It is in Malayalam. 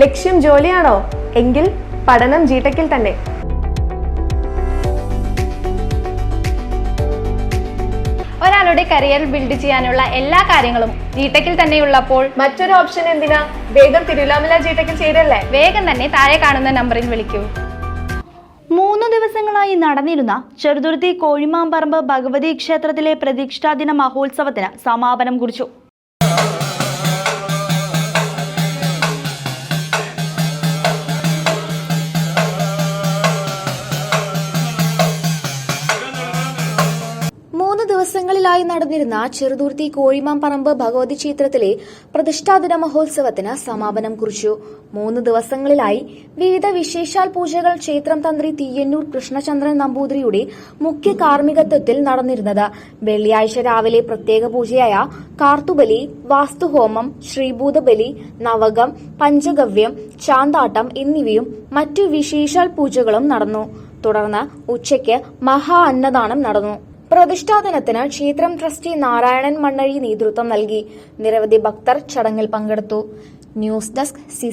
ലക്ഷ്യം ജോലിയാണോ? എങ്കിൽ പഠനം ജിടെക്കിൽ തന്നെ. ഒരാളുടെ കരിയർ ബിൽഡ് ചെയ്യാനുള്ള എല്ലാ കാര്യങ്ങളും ജീടെക്കിൽ തന്നെ ഉള്ളപ്പോൾ മറ്റൊരു ഓപ്ഷൻ എന്തിനാ? വേഗം തിരുവിലാമല ജിടെക്കിൽ ചെയ്തല്ലേ വേഗം തന്നെ താഴെ കാണുന്ന നമ്പറിൽ വിളിക്കൂ. മൂന്ന് ദിവസങ്ങളായി നടന്നിരുന്ന ചെറുതുരുത്തി കോഴിമാമ്പറമ്പ് ഭഗവതി ക്ഷേത്രത്തിലെ പ്രതിഷ്ഠാദിന മഹോത്സവത്തിന് സമാപനം കുറിച്ചു. ദിവസങ്ങളിലായി നടന്നിരുന്ന ചെറുതുർത്തി കോഴിമാമ്പറമ്പ് ഭഗവതി ക്ഷേത്രത്തിലെ പ്രതിഷ്ഠാദിന മഹോത്സവത്തിന് സമാപനം കുറിച്ചു. മൂന്ന് ദിവസങ്ങളിലായി വിവിധ വിശേഷാൽ പൂജകൾ ക്ഷേത്രം തന്ത്രി തീയന്നൂർ കൃഷ്ണചന്ദ്രൻ നമ്പൂതിരിയുടെ മുഖ്യ കാർമ്മികത്വത്തിൽ നടന്നിരുന്നത്. വെള്ളിയാഴ്ച രാവിലെ പ്രത്യേക പൂജയായ കാർത്തുബലി വാസ്തുഹോമം ശ്രീഭൂതബലി നവകം പഞ്ചഗവ്യം ചാന്താട്ടം എന്നിവയും മറ്റു വിശേഷാൽ പൂജകളും നടന്നു. തുടർന്ന് ഉച്ചയ്ക്ക് മഹാ അന്നദാനം നടന്നു. പ്രതിഷ്ഠാദിനത്തിന് ക്ഷേത്രം ട്രസ്റ്റി നാരായണൻ മണ്ണഴി നേതൃത്വം നൽകി. നിരവധി ഭക്തർ ചടങ്ങിൽ പങ്കെടുത്തു. News desk C